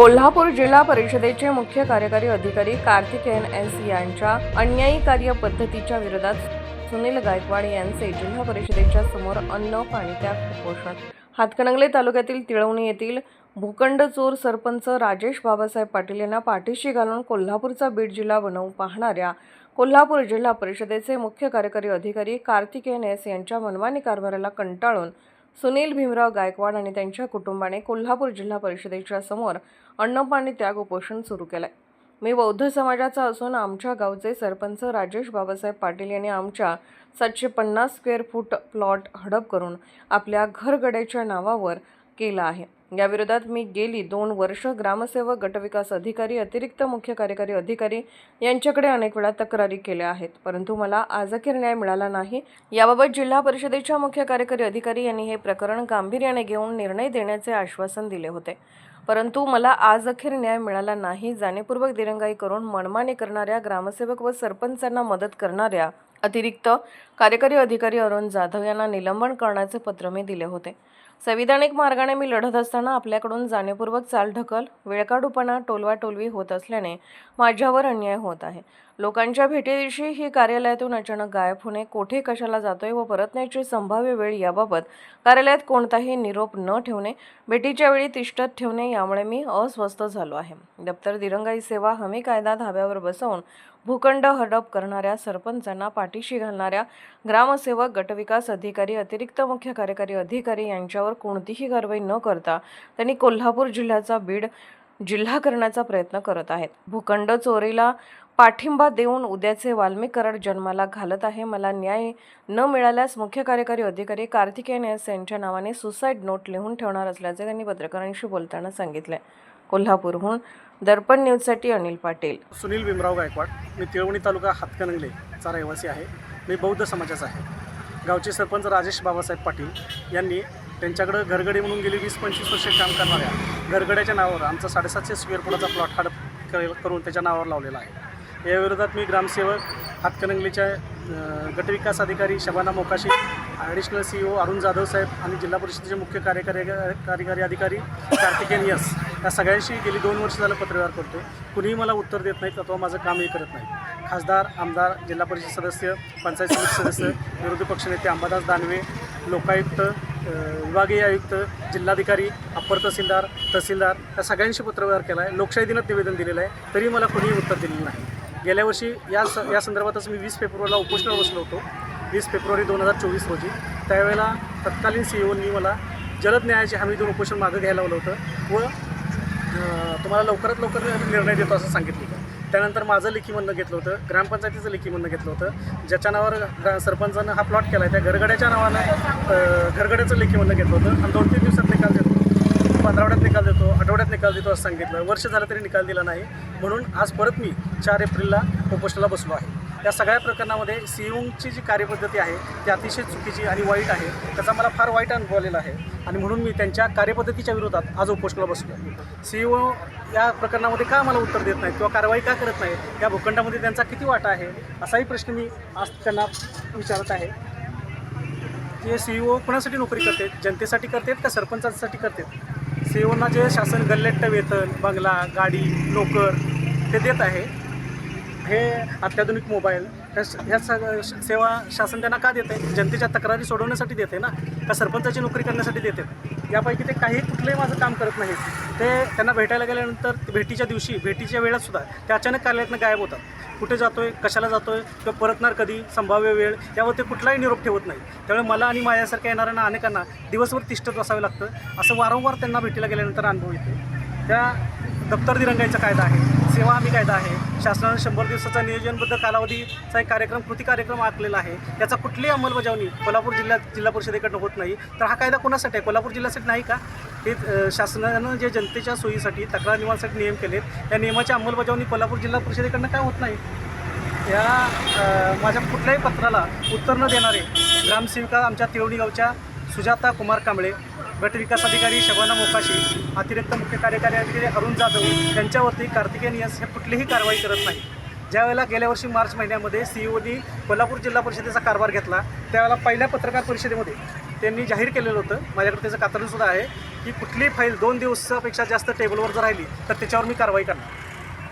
कोल्हापूर जिल्हा परिषदेचे मुख्य कार्यकारी अधिकारी कार्तिकेयन एस यांच्या अन्यायी कार्यपद्धतीच्या विरोधात सुनील गायकवाड यांचे जिल्हा परिषदेच्या समोर अन्न पाणी त्याग उपोषण हातकणंगले तालुक्यातील तिळवणी येथील भूखंड चोर सरपंच राजेश बाबासाहेब पाटील यांना पाठीशी घालून कोल्हापूरचा बीड जिल्हा बनवून पाहणाऱ्या कोल्हापूर जिल्हा परिषदेचे मुख्य कार्यकारी अधिकारी कार्तिकेयन एस यांच्या मनमानी कारभाराला कंटाळून सुनील भीमराव गायकवाड आणि त्यांच्या कुटुंबाने कोल्हापूर जिल्हा परिषदेच्या समोर अन्नपाणी त्याग उपोषण सुरू केलंय. मी बौद्ध समाजाचा असून आमच्या गावचे सरपंच राजेश बाबासाहेब पाटील यांनी आमच्या सातशे पन्नास स्क्वेअर फूट प्लॉट हडप करून आपल्या घरगड्याच्या नावावर केला आहे. याविरोधात मी गेली दोन वर्ष ग्रामसेवक गटविकास अधिकारी अतिरिक्त मुख्य कार्यकारी अधिकारी यांच्याकडे अनेक वेळा तक्रारी केल्या आहेत. परंतु मला आजखेर न्याय मिळाला नाही. याबाबत जिल्हा परिषदेच्या मुख्य कार्यकारी अधिकारी यांनी हे प्रकरण गांभीर्याने घेऊन निर्णय देण्याचे आश्वासन दिले होते. परंतु मला आज अखेर न्याय मिळाला नाही. जाणीवपूर्वक दिरंगाई करून मनमानी करणाऱ्या ग्रामसेवक व सरपंचांना मदत करणाऱ्या अतिरिक्त कार्यकारी अधिकारी अरुण जाधव यांना निलंबन करण्याचे पत्र मी दिले होते. संविधानिक मार्गाने मी लढत असताना आपल्याकडून जाणीवपूर्वक चालढकल वेळकाडूपणा टोलवाटोलवी होत असल्याने माझ्यावर अन्याय होत आहे. लोकांच्या भेटीदिवशी ही कार्यालयातून अचानक गायब होणे कोठे कशाला जातोय व परतण्याची संभाव्य वेळ याबाबत कार्यालयात कोणताही निरोप न ठेवणे भेटीच्या वेळी तिष्ठत ठेवणे यामुळे मी अस्वस्थ झालो आहे. दप्तर दिरंगाई सेवा हमी कायदा धाब्यावर बसवून भूखंड हडप करणाऱ्या सरपंचांना पाठीशी घालणाऱ्या ग्रामसेवक गटविकास अधिकारी अतिरिक्त मुख्य कार्यकारी अधिकारी यांच्यावर कोणतीही कारवाई न करता त्यांनी कोल्हापूर जिल्ह्याचा बीड जिल्हा करण्याचा प्रयत्न करत आहेत. भूखंड चोरीला पाठिंबा देऊन उद्याचे वाल्मीकरण जन्माला घालत आहे. मला न्याय न मिळाल्यास मुख्य कार्यकारी अधिकारी कार्तिकेयन एस यांच्या नावाने सुसाईड नोट लिहून ठेवणार असल्याचे त्यांनी पत्रकारांशी बोलताना सांगितले. कोल्हापूरहून. दर्पण न्यूजसाठी अनिल पाटील. सुनील भीमराव गायकवाड मी तिळवणी तालुका हातकणंगलेचा रहिवासी आहे. मी बौद्ध समाजाचा आहे. गावचे सरपंच राजेश बाबासाहेब पाटील यांनी त्यांच्याकडं घरगडी म्हणून गेली वीस पंचवीस वर्षे काम करणाऱ्या घरगड्याच्या नावावर आमचा साडेसातशे स्क्वेअर फुटाचा प्लॉट हडप कर- करून त्याच्या नावावर लावलेला आहे. याविरोधात मी ग्रामसेवक हातकनंगलीच्या गटविकास अधिकारी Shabana Mokashi additional C O Arun Jadhav saheb आणि जिल्हा परिषदेचे मुख्य कार्यकारी कार्यकारी अधिकारी कार्तिकेन यस या सगळ्यांशी गेली दोन वर्ष झालं पत्रव्यवहार करतो कुणीही मला उत्तर देत नाहीत अथवा माझं कामही करत नाही. खासदार आमदार जिल्हा परिषद सदस्य पंचायत समिती सदस्य विरोधी पक्षनेते अंबादास दानवे लोकायुक्त विभागीय आयुक्त जिल्हाधिकारी अप्पर तहसीलदार तहसीलदार या सगळ्यांशी पत्रव्यवहार केला आहे लोकशाही दिनात निवेदन दिलेलं आहे तरी मला कोणीही उत्तर दिलेलं नाही. गेल्या वर्षी या स या संदर्भातच मी वीस फेब्रुवारीला उपोषणावर बसलो होतो. वीस फेब्रुवारी दोन हजार चोवीस रोजी. त्यावेळेला तत्कालीन सी ओनी मला जलद न्यायाची हमी देऊन उपोषण मागं घ्यायला लावलं होतं व तुम्हाला लवकरात लवकर निर्णय देतो असं सांगितलं. त्यानंतर माझं लेखी म्हणणं घेतलं होतं ग्रामपंचायतीचं लेखी म्हणणं घेतलं होतं. ज्याच्या नावावर ग्रा सरपंचानं हा प्लॉट केला आहे त्या घरगड्याच्या नावानं घरगड्याचं लेखी म्हणणं घेतलं होतं. आणि दोन तीन दिवसात निकाल देतो. पंधरावड्यात निकाल देतो आठवड्यात निकाल देतो असं सांगितलं. वर्ष झालं तरी निकाल दिला नाही. म्हणून आज परत मी चार एप्रिलला उपोषणाला बसलो आहे. या सगळ्या प्रकरणामध्ये सीओची जी कार्यपद्धती आहे ती अतिशय चुकीची आणि वाईट आहे. त्याचा मला फार वाईट अनुभव आलेला आहे. आणि म्हणून मी त्यांच्या कार्यपद्धतीच्या विरोधात आज उपोषणाला बसलो आहे सी ओ या प्रकरणामध्ये का मला उत्तर देत नाही किंवा कारवाई का करत नाही या भूखंडामध्ये त्यांचा किती वाटा आहे? असाही प्रश्न मी आज त्यांना विचारत आहे. जे सी ओ कोणासाठी नोकरी करते जनतेसाठी करतात का सरपंचांसाठी करतात? सी ओना जे शासन गल्लेट्ट वेतन बंगला गाडी नोकर ते देत आहे. हे अत्याधुनिक मोबाईल ह्या स- ह्या सग- सेवा शासन त्यांना का देते जनतेच्या तक्रारी सोडवण्यासाठी देते ना? का सरपंचाची नोकरी करण्यासाठी देते यापैकी ते काही कुठलंही माझं काम करत नाहीत. ते त्यांना भेटायला गेल्यानंतर भेटीच्या दिवशी भेटीच्या वेळातसुद्धा ते अचानक कार्यालयातनं गायब होतात. कुठे जातोय कशाला जातोय किंवा परतणार कधी संभाव्य वेळ यावर ते कुठलाही निरोप ठेवत नाही त्यामुळे मला आणि माझ्यासारख्या येणाऱ्यांना अनेकांना दिवसभर तिष्ठत बसावे लागतं. असं वारंवार त्यांना भेटीला गेल्यानंतर अनुभव येतो. त्या दप्तर दिरंगाईचा कायदा आहे. सेवा हमी कायदा आहे शासनानं शंभर दिवसाचा नियोजनबद्ध कालावधीचा एक कार्यक्रम कृती कार्यक्रम आखलेला आहे. त्याचा कुठलीही अंमलबजावणी कोल्हापूर जिल्ह्यात जिल्हा परिषदेकडनं होत नाही. तर हा कायदा कोणासाठी आहे? कोल्हापूर जिल्ह्यासाठी नाही का? हे शासनानं जे जनतेच्या सोयीसाठी तक्रार निवारणासाठी नियम केलेत या नियमाची अंमलबजावणी कोल्हापूर जिल्हा परिषदेकडनं काय होत नाही? या माझ्या कुठल्याही पत्राला उत्तर न देणारे ग्रामसेविका आमच्या तिळवणी गावच्या सुजाता कुमार कांबळे गट विकास अधिकारी शबाना मोकाशी अतिरिक्त मुख्य कार्यकारी अधिकारी अरुण जाधव यांच्यावरती कार्तिकेयन नियस हे कुठलीही कारवाई करत नाही. ज्यावेळेला गेल्या वर्षी मार्च महिन्यामध्ये सी ईओनी कोल्हापूर जिल्हा परिषदेचा कारभार घेतला त्यावेळेला पहिल्या पत्रकार परिषदेमध्ये त्यांनी जाहीर केलेलं होतं माझ्याकडे त्याचं कातरणसुद्धा आहे की कुठलीही फाईल दोन दिवसापेक्षा जास्त टेबलवर जर राहिली तर त्याच्यावर मी कारवाई करणार.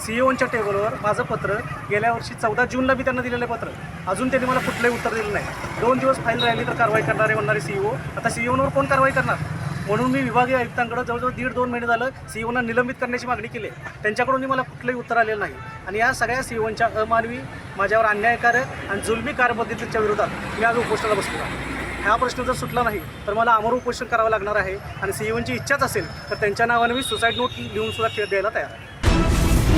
सी टेबलवर माझं पत्र गेल्या वर्षी चौदा जूनला मी त्यांना दिलेलं पत्र. अजून त्यांनी मला कुठलंही उत्तर दिलं नाही. दोन दिवस फाईल राहिली तर कारवाई करणारे म्हणणारे सी ओ आता सी ओनवर कोण कारवाई करणार? म्हणून मी विभागीय आयुक्तांकडे जवळजवळ दीड दोन महिने झालं सी ओना निलंबित करण्याची मागणी केली आहे. त्यांच्याकडून मला कुठलंही उत्तर आलेलं नाही. आणि या सगळ्या सी ओनच्या अमानवी माझ्यावर अन्यायकारक आणि जुलमी कारपद्धतीच्या विरोधात मी आज उपोषणाला बसलो आहे. हा प्रश्न जर सुटला नाही तर मला अमर उपोषण करावं लागणार आहे. आणि सी ओनची इच्छाच असेल तर त्यांच्या नावाने मी सुसाईड नोट लिहून सुद्धा खेळ द्यायला तयार आहे.